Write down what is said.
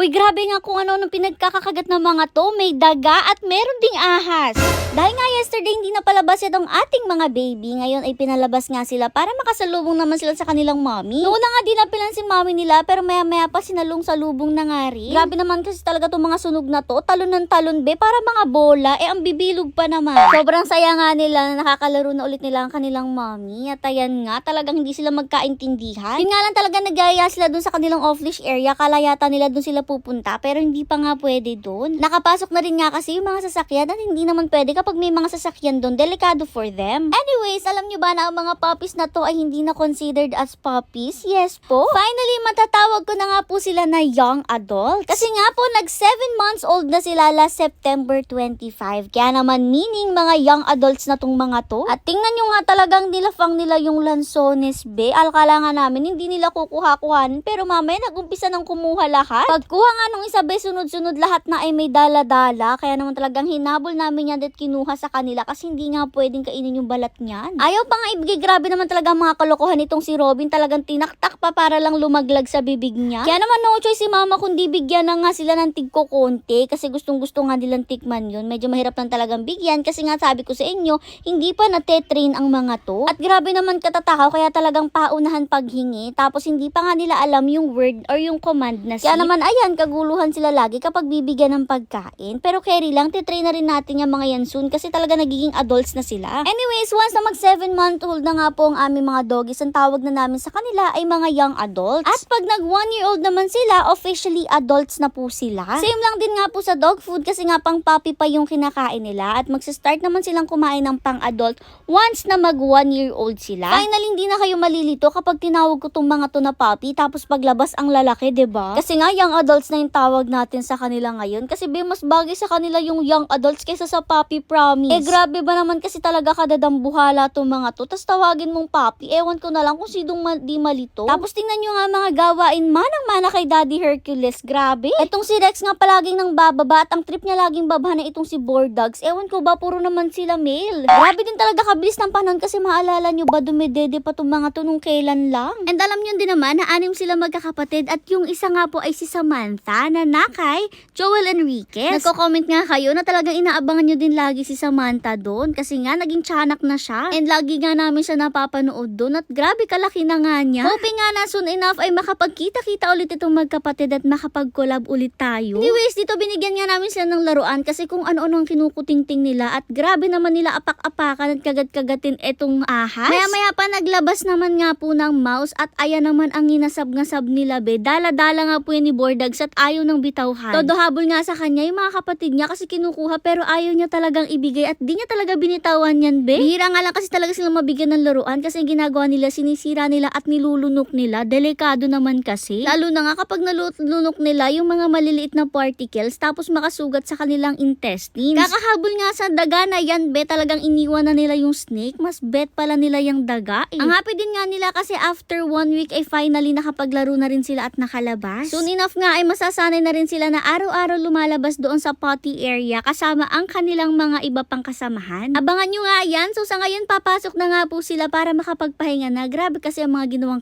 Uy, grabe nga kung ano nung pinagkakakagat ng mga to. May daga at meron ding ahas. Dahil nga yesterday hindi na palabas itong ating mga baby. Ngayon ay pinalabas nga sila para makasalubong naman sila sa kanilang mommy. Noon na nga dinapilan si mommy nila pero maya maya pa sinalong sa lubong na nga rin. Grabe naman kasi talaga itong mga sunog na to. Talon ng talon be para mga bola. Eh ang bibilog pa naman. Sobrang saya nga nila na nakakalaro na ulit nila ang kanilang mommy. At ayan nga talagang hindi sila magkaintindihan. Yun nga lang talaga nagaya sila dun sa kanilang off-leash area. Kalayata nila dun sila pupunta pero hindi pa nga pwede dun. Nakapasok na rin nga kasi yung mga sasakyan at hindi naman pwede kapag may mga sasakyan dun. Delikado for them. Anyways, alam nyo ba na ang mga puppies na to ay hindi na considered as puppies? Yes po. Finally, matatawag ko na nga po sila na young adult. Kasi nga po, nag 7 months old na sila last September 25. Kaya naman meaning mga young adults na tong mga to. At tingnan nyo nga talagang nilafang nila yung lansones be. Alkala nga namin, hindi nila kukuha-kuhan. Pero mamaya nag-umpisa ng kumuha lahat. Pagkuha nga nung isa be, sunod-sunod lahat na ay may dala-dala. Kaya naman talagang hinabol namin yan at kinuha sa kanila kasi hindi nga pwedeng kainin yung balat niyan. Ayaw pa nga ibigay, grabe naman talaga mga kalokohan nitong si Robin. Talagang tinaktak pa para lang lumaglag sa bibig niya. Kaya naman no choice si mama kundi bigyan na nga sila ng tigko konti kasi gustong gusto nga nilang tikman yun. Medyo mahirap lang talagang bigyan kasi nga sabi ko sa inyo, hindi pa nate-train ang mga to. At grabe naman katatakaw kaya talagang paunahan paghingi tapos hindi pa nga nila alam yung word or yung command na sit. Kaya naman ayan, kaguluhan sila lagi kapag bibigyan ng pagkain. Pero carry lang, titrain na rin natin yung mga yan soon kasi talaga nagiging adults na sila. Anyways, once na mag 7 month old na nga po ang aming mga doggies, ang tawag na namin sa kanila ay mga young adults. At pag nag 1 year old naman sila, officially adults na po sila. Same lang din nga po sa dog food kasi nga pang puppy pa yung kinakain nila at magsa-start naman silang kumain ng pang adult once na mag 1 year old sila. Finally, hindi na kayo malilito kapag tinawag ko tong mga to na puppy tapos paglabas ang lalaki, ba? Kasi nga young adults na yung tawag natin sa kanila ngayon kasi be mas bagay sa kanila yung young adults kaysa sa puppy promise. Eh grabe ba naman kasi talaga kadadambuhala tong mga to. Tapos tawagin mong puppy. Ewan ko na lang kung sinong ma- di malito. Tapos tingnan nyo nga mga gawain manang mana kay Daddy Hercules. Grabe. Etong si Rex nga palaging nang bababa at ang trip niya laging baba na itong si Bordogs. Ewan ko ba puro naman sila male. Grabe din talaga kabilis ng panahon kasi maalala nyo ba dumidede pa tong mga to nung kailan lang. And alam nyo din naman na anim sila magkakapatid at yung isa nga po ay si Samantha na nakay Joel Enriquez. Nagko-comment nga kayo na talagang inaabangan nyo din lagi si Samantha doon kasi nga naging tiyanak na siya and lagi nga namin siya napapanood doon at grabe kalaki na nga niya. Hoping nga na soon enough ay makapagkita-kita ulit itong magkapatid at makapag-collab ulit tayo. Anyways, dito binigyan nga namin sila ng laruan kasi kung ano-ano ang kinukutingting nila at grabe naman nila apak-apakan at kagat-kagatin etong ahas. Maya-maya pa naglabas naman nga po ng mouse at ayan naman ang ginasab-ngasab nila be. Dala-dala nga po yan ni Bordags at ayaw ng bitawhan. Todo habol nga sa kanya yung mga kapatid niya kasi kinukuha pero ayaw niya talagang ibigay at di niya talaga binitawan yan be. Bihira nga lang kasi talaga sila mabigyan ng laruan kasi ginagawa nila sinisira nila at nilulunok nila. Delikado naman kasi. Lalo na nga kapag nalulunok nila yung mga maliliit na particles tapos makasugat sa kanilang intestines. Kakahabol nga sa daga na yan be talagang iniwan na nila yung snake. Mas bet pala nila yung daga eh. Ang happy din nga nila kasi after one week ay finally nakapaglaro na rin sila at nakalabas. Soon enough nga ay masasanay na rin sila na araw-araw lumalabas doon sa potty area kasama ang kanilang mga iba pang kasamahan. Abangan nyo nga yan. So sa ngayon papasok na nga po sila para makapagpahinga na. Grabe kasi ang mga ginawang